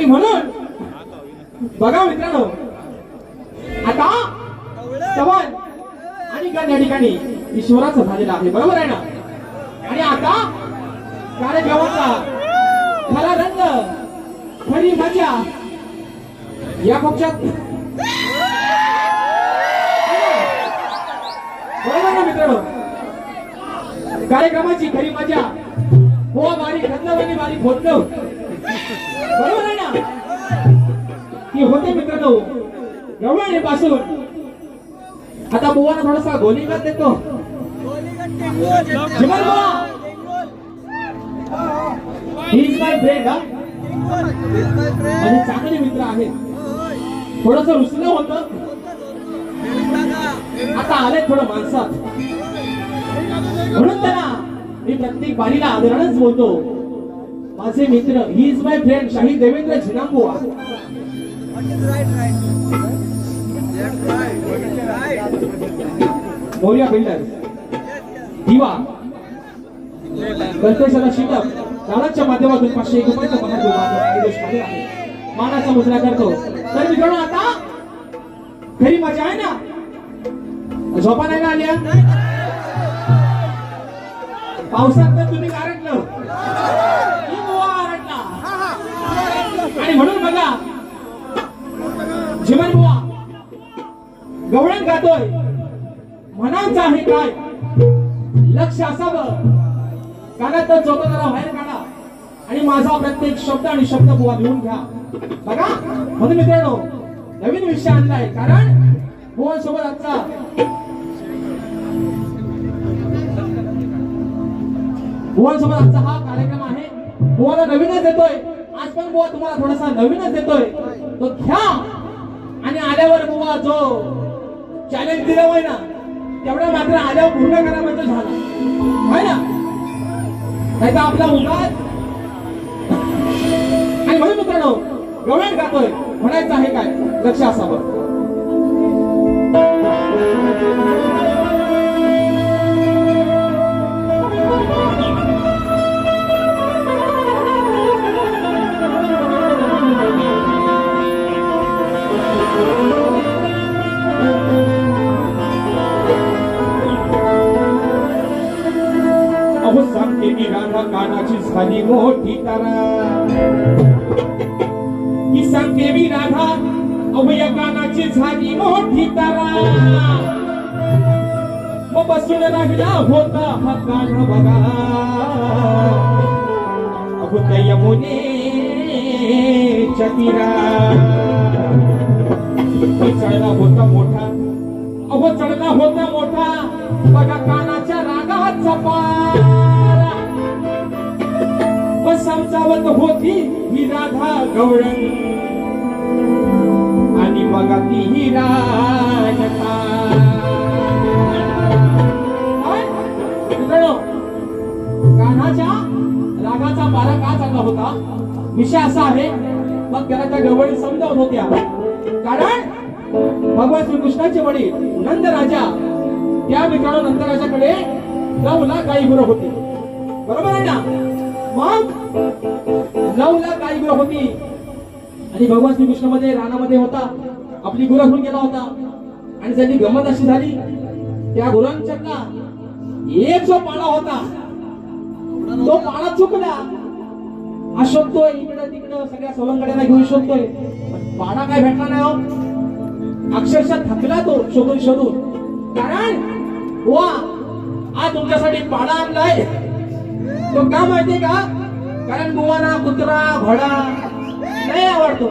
आणि म्हणून. बघा मित्रांनो. आता चव्हाण आणि गण या ठिकाणी ईश्वराचं झालेलं आहे. बरोबर आहे ना? आणि आता कार्यक्रमाचा खरा रंग खरी मजा या पक्षात. बरोबर ना मित्रांनो? कार्यक्रमाची खरी मजा. हो बारीक खतलं आणि बारीक फोडलं बरोबर आहे ना? ती होते मित्रांनो आहे पासून आता बुवाना थोडासा गोलीगत देतो. शिवाय बुवा. ही इज माय फ्रेंड हा. माझे चांगले मित्र आहेत थोडस रुसलं होतं. आता आले थोडं माणसात. म्हणून त्यांना मी प्रत्येक बारीला आदरणच बोलतो. माझे मित्र ही इज माय फ्रेंड शाही देवेंद्र झिनांबुआ मोर्या बिल्डर. दिवा. कल्पेशाला शिटप दादाच्या माध्यमातून पाचशे एक रुपयाचा पगार आहे. मानाचा मुद्रा करतो. तर मित्रांनो आता खरी मजा आहे ना? झोपा नाही ना आल्या? पावसात तर तुम्ही गारटलं मी बुवा गारटला. आणि म्हणून बघा जीवन बुवा गवळण गातोय. म्हणायचं आहे काय? लक्ष असावं. कानात जरा बाहेर काढा. आणि माझा प्रत्येक शब्द आणि शब्द बुवा लिहून घ्या. बघा. म्हणून मित्रांनो नवीन विषय आणलाय. कारण बुवांसोबत आजचा बुवांसोबत आजचा हा कार्यक्रम आहे. बुवाला नवीनच देतोय आज पण बुवा तुम्हाला थोडासा नवीनच देतोय तो घ्या आणि आल्यावर बुवा जो चॅलेंज दिलं होय ना तेवढा मात्र आल्यावर पूर्ण करा म्हणजे झाला. होय ना? नाही तर आपला उगाच आणि म्हणून मित्रांनो गवळण गातोय म्हणायचं आहे काय? लक्ष असावं. देवी राधा अभयगानाची झाली मोठी तारा. मग बसून राहिला होता हा कान बघा. अहो त्या चतीरा चढला होता मोठा. अहो चढला होता मोठा. बघा कानाच्या रागाचा पारा. व समजावत होती ही राधा गवळण आणि राजता काय? कान्हाच्या रागाचा पारा का चांगला होता? विषय असा आहे मग त्याला त्या गवळी समजावत होत्या. कारण भगवान श्रीकृष्णाचे वडील नंद राजा त्या मित्रांनो नंद राजाकडे नऊ लाख गाई गुरं होती. बरोबर आहे ना? मग लवला लाख गाई होती. आणि भगवान श्रीकृष्णमध्ये रानामध्ये होता. आपली गुरं घेऊन गेला होता. आणि त्यांनी गंमत अशी झाली त्या गुरांच्यातला एक जो पाळा होता तो पाळा चुकला. हा शोधतोय इकडं तिकडं सगळ्या सवंगड्यांना घेऊन शोधतोय. पण पाडा काय भेटला नाही हो. अक्षरशः थकला तो शोधून शोधून. कारण वा आज तुमच्यासाठी पाडा आणलाय. तो का माहितीये का? कारण बुवाना कुत्रा घोडा नाही आवडतो.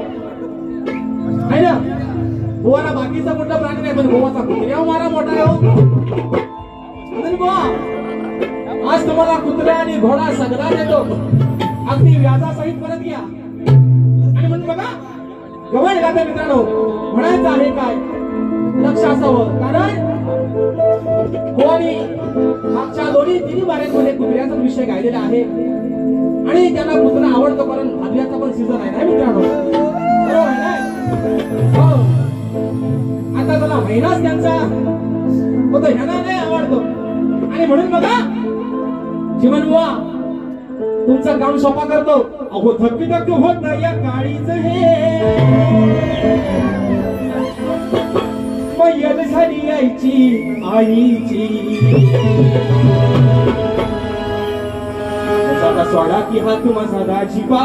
है ना? गोवाला बाकीचा मोठा प्राणी नाही पण गोवाचा कुत्र्या मारा मोठा आहे हो आज तुम्हाला कुत्रा आणि घोडा सगळा देतो. अगदी व्याजासहित परत घ्या. आणि म्हणून बघा गवळ गाता मित्रांनो? म्हणायचं आहे काय? लक्ष असावं. कारण हो आणि मागच्या दोन्ही तिन्ही बाऱ्यांमध्ये कुत्र्याचा विषय गायलेला आहे. आणि त्यांना कुत्रा आवडतो कारण भादव्याचा पण सीझन आहे ना मित्रांनो? बरोबर आहे ना? हो. आता तुला महिनाच त्यांचा. तो ह्यांना आवडतो. आणि म्हणून बघा जीवन बुवा तुमचं काम सोपा करतो. अहो थकी थक्की होत नाही या काळीच हे. मैयल झाली आईची आईची. साधा सोडा की हात माझा दाजीबा.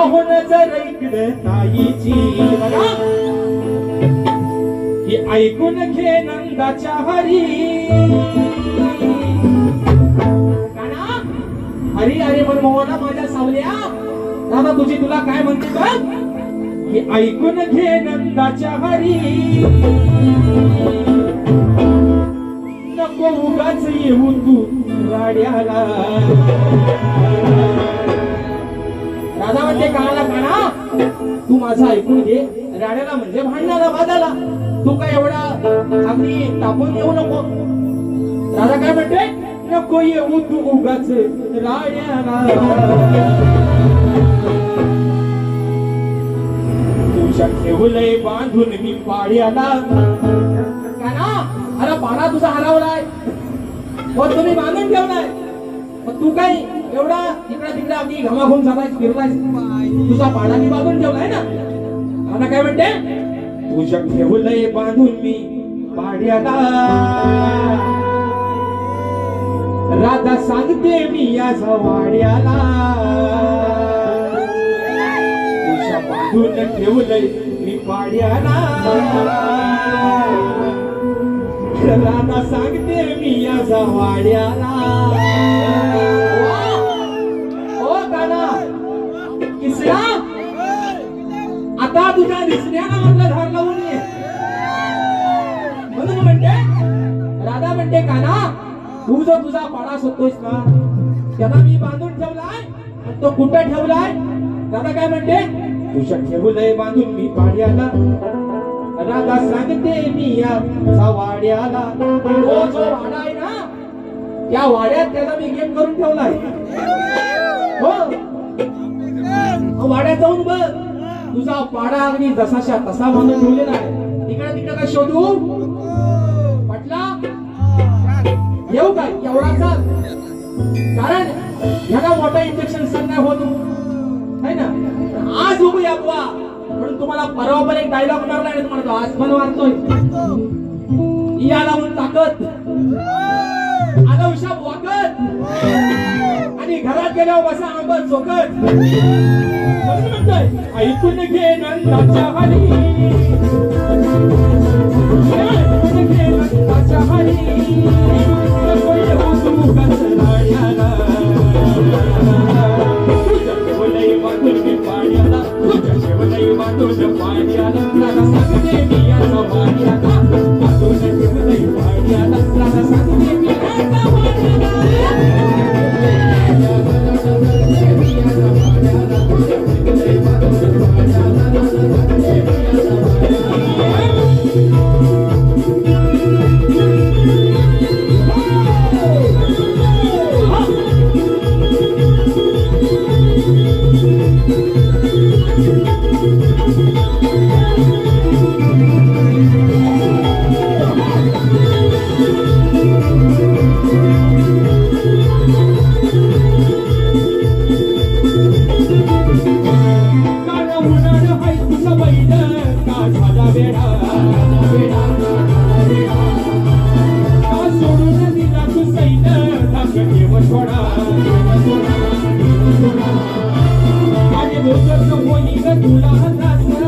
अहो नजर इकडे ताईची बघा. की ऐकून घे नंदाच्या हरी अरे अरे हरी मोहना माझ्या सावल्या. दादा तुझी तुला काय म्हणते का की ऐकून घे नंदाच्या हरी नको उगाच येऊ तू राड्याला राधा म्हणते कानाला काना. तू माझं ऐकून घे. राड्याला म्हणजे भांडणाला वादाला तू काय एवढा अगदी तापून येऊ नको. राधा काय म्हणते? नको येऊ तू उगाच राड्याला ठेवलंय बांधून मी पाड्याला. काना अरे पाडा तुझा हरवलाय. मग तुम्ही बांधून ठेवलाय. मग तू काही एवढा इकडे तिकडे अगदी घमाघूम झालाय फिरलाय तुझा पाडा मी बांधून ठेवलाय ना? आता काय म्हणते? तुझ्या ठेवलंय बांधून मी पाड्याला. राधा सांगते मी या वाड्याला तुझ्या बांधून ठेवलंय मी पाड्याला. राधा वाड्याला. हो गाना किसरा आता तुझ्या दिसण्याला म्हटलं धार लावून ये. म्हणून म्हणते राधा म्हणते काना तू जो तुझा पाडा शोधतोयस ना त्याला मी बांधून ठेवलाय आणि तो कुठं ठेवलाय? दादा काय म्हणते तुझ्या ठेवलंय बांधून मी पाड्याला. राधा सांगते मी या वाड्याला. तो जो वाडा त्या वाड्यात त्याला मी गेम करून ठेवलाय. हो. हो. वाड्यात जाऊन बघ. तुझा पाडा अगदी जसाशा तसा बांधून ठेवलेला आहे. तिकडे तिकडे काय शोधू. म्हटला येऊ काय एवढाचा कारण ह्याला मोठा इंजेक्शन सण नाही होत. है ना? आज बघूया बुवा. म्हणून तुम्हाला परवा पण एक डायलॉग मारला आणि तुम्हाला आज पण वाचतोय याला म्हणून ताकद. आणि बसा आंबा चोकत म्हणून म्हणतोय? ऐकून घे नंदाच्या हरी ऐकून घे नंदाच्या हरी तुझ्या पाण्याला तुझ्या पाण्याला 我一个独狼汉子。